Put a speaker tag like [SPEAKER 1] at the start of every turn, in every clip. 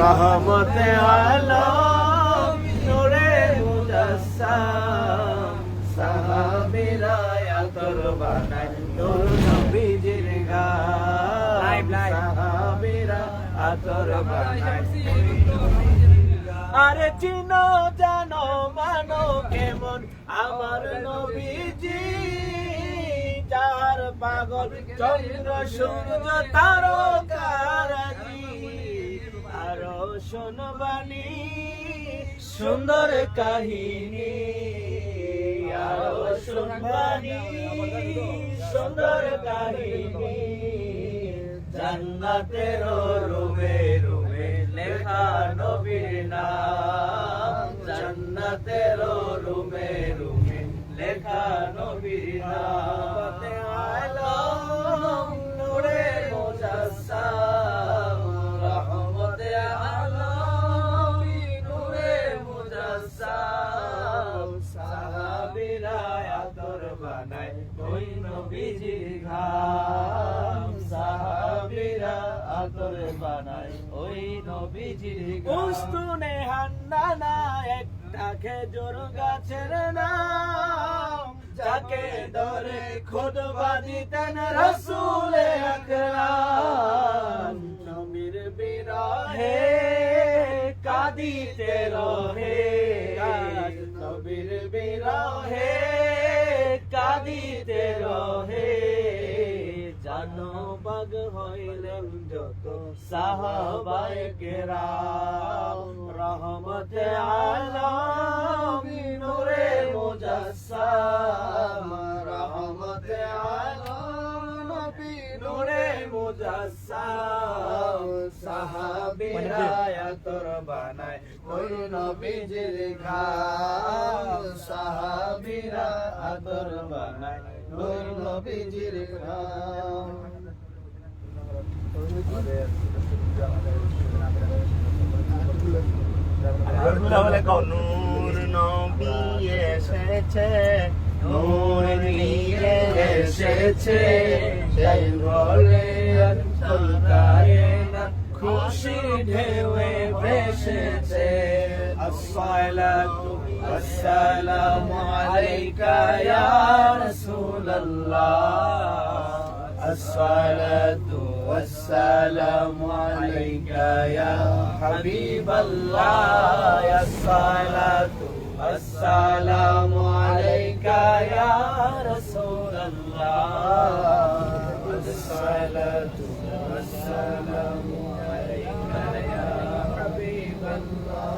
[SPEAKER 1] রহমতে আলম নূরে মুজাসসাম সাহাবীরা আতর বানায় নূর নবীজির গান সাহাবীরা আতর বানায় আরে চিনো জানো মানো কেমন আমার নবীজি? যার পাগল চন্দ্র সূর্য তারকারাজি শোনবানি সুন্দর কাহিনী, আরও শুনবানি সুন্দর কাহিনী। জান্নাতের রুমে রুমে লেখা নবীর নাম। জান্নাতের রুমে রুমে লেখা নবীর নাম। খেজুর গাছের নাম, যাকে ধরে খুদবা দিতেন রসুলে আকরাম। নবীর বিরহে কাঁদিতে রহে। নবীর বিরহে কাঁদিতে রহে। বাগ হইলেন যত সাহাবায়ে কেরাম রহমতে আলম নূরে মুজাসসাম। রহমতে আলম নবী নূরে মুজাসসাম। সাহাবীরা আতর বানায় ওই নবীজির ঘাম। সাহাবীরা আতর বানায় ওই নবীজির ঘাম। নূর নবী এসেছে নূর নিয়ে এসেছে সেই বলে সরকারে না খুশি ঢেউয়ে ভেসেছে আসসালাতু আসসালামু আলাইকা ইয়া রাসূলুল্লাহ আসসালাতু والسلام عليك يا حبيب الله يا الصلاة والسلام عليك يا رسول الله الصلاة والسلام عليك يا حبيب الله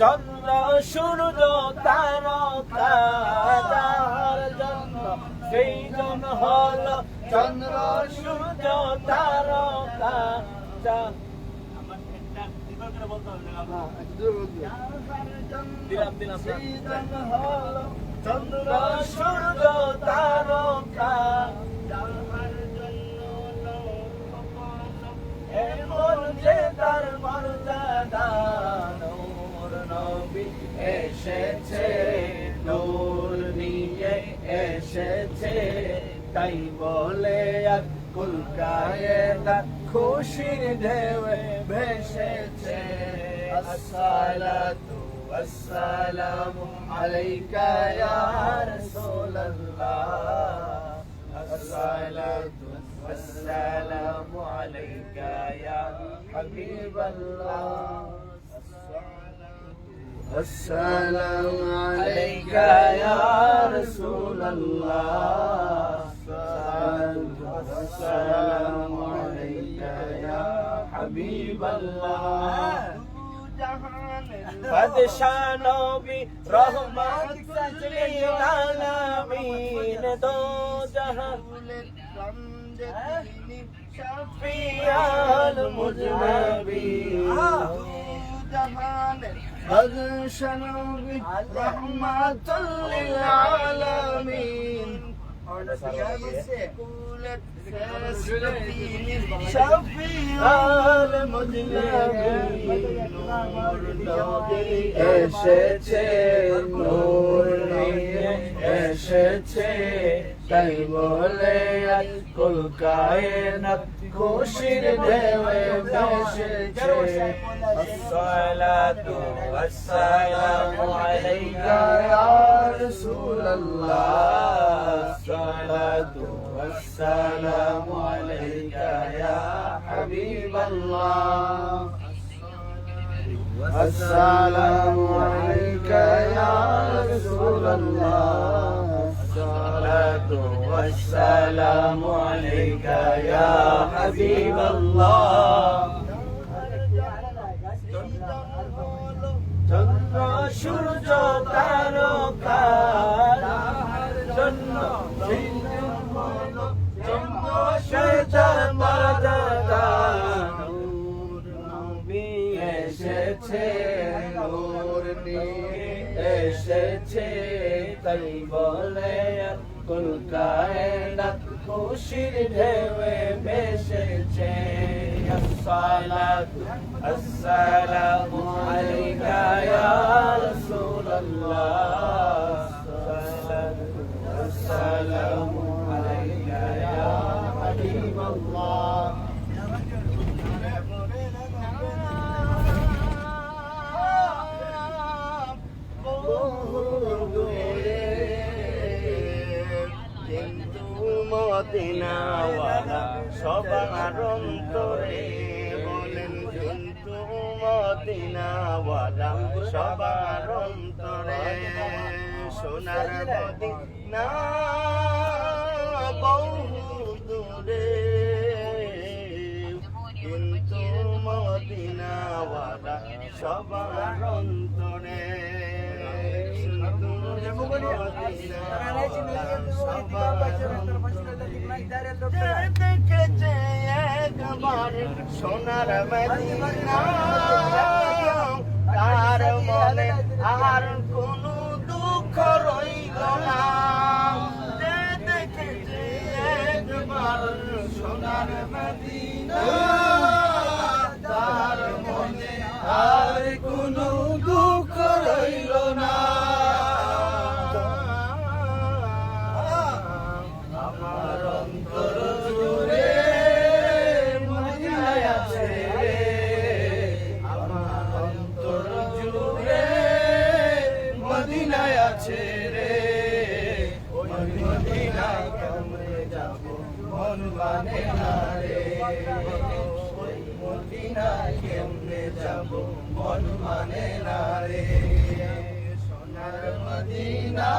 [SPEAKER 1] চন্দ্র সূর্য তারকা যাহার জন্য সেই জন হল চন্দ্র সূর্য তারকা দিলাম দিলাম হল চন্দ্র সূর্য তারকা এমন যে তার মর্যাদা নূর নবী এসেছে। তাই বলে আকুল কায়দা খুশির ঢেউয়ে ভেসেছে আসসালাতু والسلام عليك يا رسول الله الصلاة والسلام عليك يا حبيب الله السلام عليك يا رسول الله السلام عليك يا حبيب الله বাদশাহ নবী রহমত লিল আলামিন দো জাহান শফিয়াল মুজনবী বাদশাহ নবী রহমত লিল আলামিন শফিয়াল মুজনবী এসেছে নূর নিয়ে এসেছে তাই বলে কুল কায়নাত
[SPEAKER 2] খুশির ঢেউয়ে ভেসেছে
[SPEAKER 1] الصلاة والسلام عليك
[SPEAKER 2] يا رسول الله
[SPEAKER 1] الصلاة والسلام عليك يا
[SPEAKER 2] حبيب الله السلام عليك يا رسول الله
[SPEAKER 1] الصلاة والسلام عليك يا حبيب الله চন্দ্র সূর্য তারকা জন্য চন্দ্র সূর্য তারকা নবী এসেছে
[SPEAKER 2] নূর নিয়ে
[SPEAKER 1] এসেছে তাই বলে কুল কায়নাত খুশির ঢেউয়ে ভেসেছে। আসসালাতু আলাইকা ইয়া রাসূলুল্লাহ। আসসালাতু আলাইকা ইয়া হাবিবাল্লাহ।
[SPEAKER 2] মদিনাওয়ালা সবার অন্তরে বলেন কিন্তু মদিনাওয়ালা সবার অন্তরে সোনার মদিনা বহু দূরে। কিন্তু মদিনাওয়ালা সবার অন্তরে সোনার মদিনা তার মনে আর কোনো দুঃখ রইল না দেখেছে সোনার তার মনে আর কোনো দুঃখ রইল না। মন মানে না রে ওই মদিনা কেমনে যাব? মন মানে না রে। সোনার মদিনা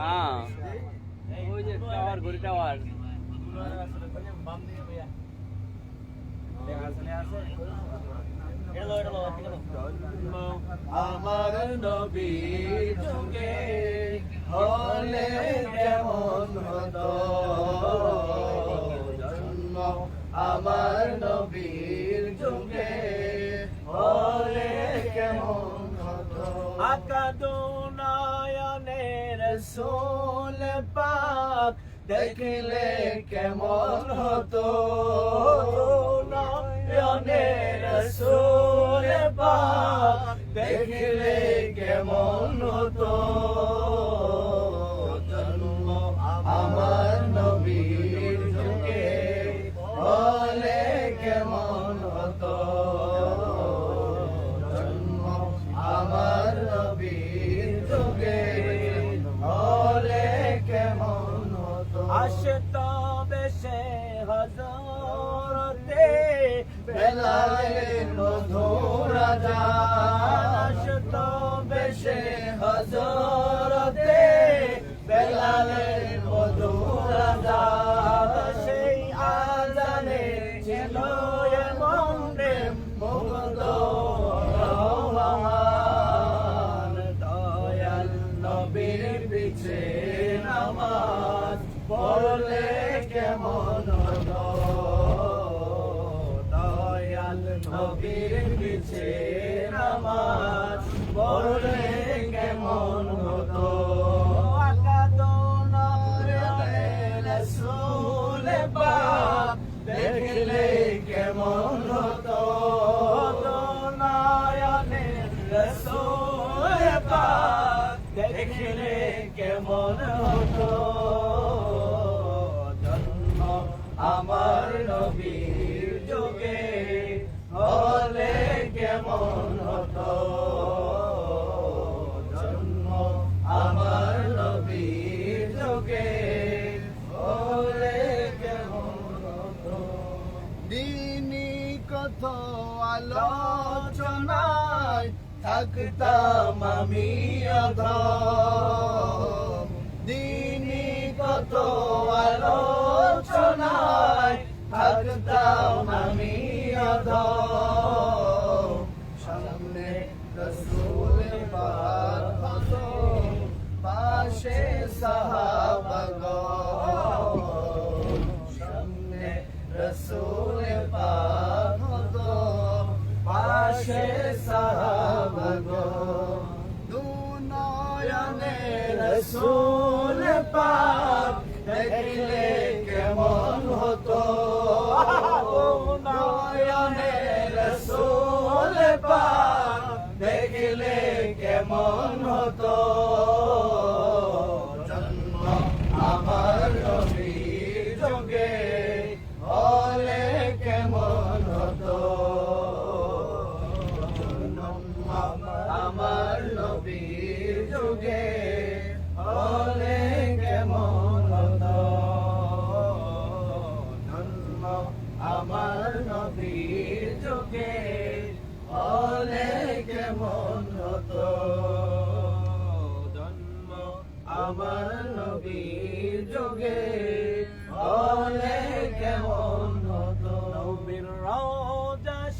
[SPEAKER 1] হ্যাঁ। ওই যে টাওয়ার ঘড়ি টাওয়ার
[SPEAKER 2] আমার নবী যুগে হলে কেমন হতো?
[SPEAKER 1] নয়নের সোল পাক
[SPEAKER 2] দেখলে কেমন হতো?
[SPEAKER 1] রসুল পাক দেখলে কেমন হতো? বেলালের মধুর রাজা নবীর থাকতাম আমি দিনই দিনী কত আলোচনায় থাকতাম আমি সামনে রসুল পাশে সাহাবাগণ রসুল পাক দেখলে কেমন হতো? নয়নে রসুল পাক দেখলে কেমন হতো?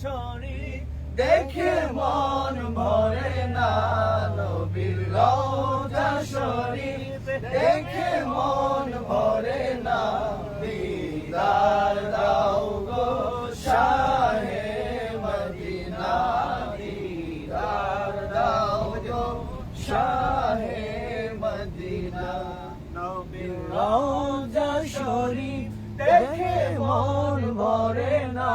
[SPEAKER 2] রওজা
[SPEAKER 1] দেখে মন ভরে না। নবীর রওজা দেখে মন ভরে না। দিদার দাও গো শাহে মদিনা। দিদার দাও গো শাহে মদিনা।
[SPEAKER 2] নবীর রওজা দেখে মন ভরে না।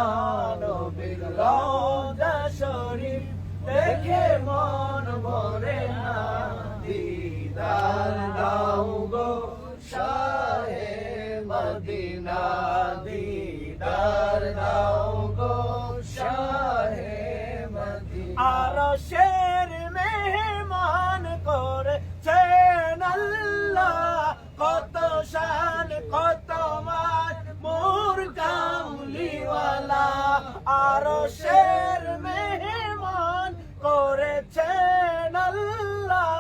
[SPEAKER 2] রওজা শরীফ দেখে মন ভরে না।
[SPEAKER 1] দিদার দাও গো শাহে মদিনা। দিদার দাও গো শাহে মদিনা।
[SPEAKER 2] আর শের আরশের মেহমান করেছেন আল্লাহ।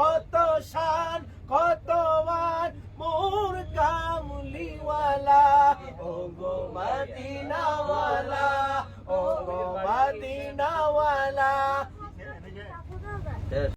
[SPEAKER 2] কত শান, কত মোর কামলিওয়ালা ও গো মদিনাওয়ালা ও গো মদিনাওয়ালা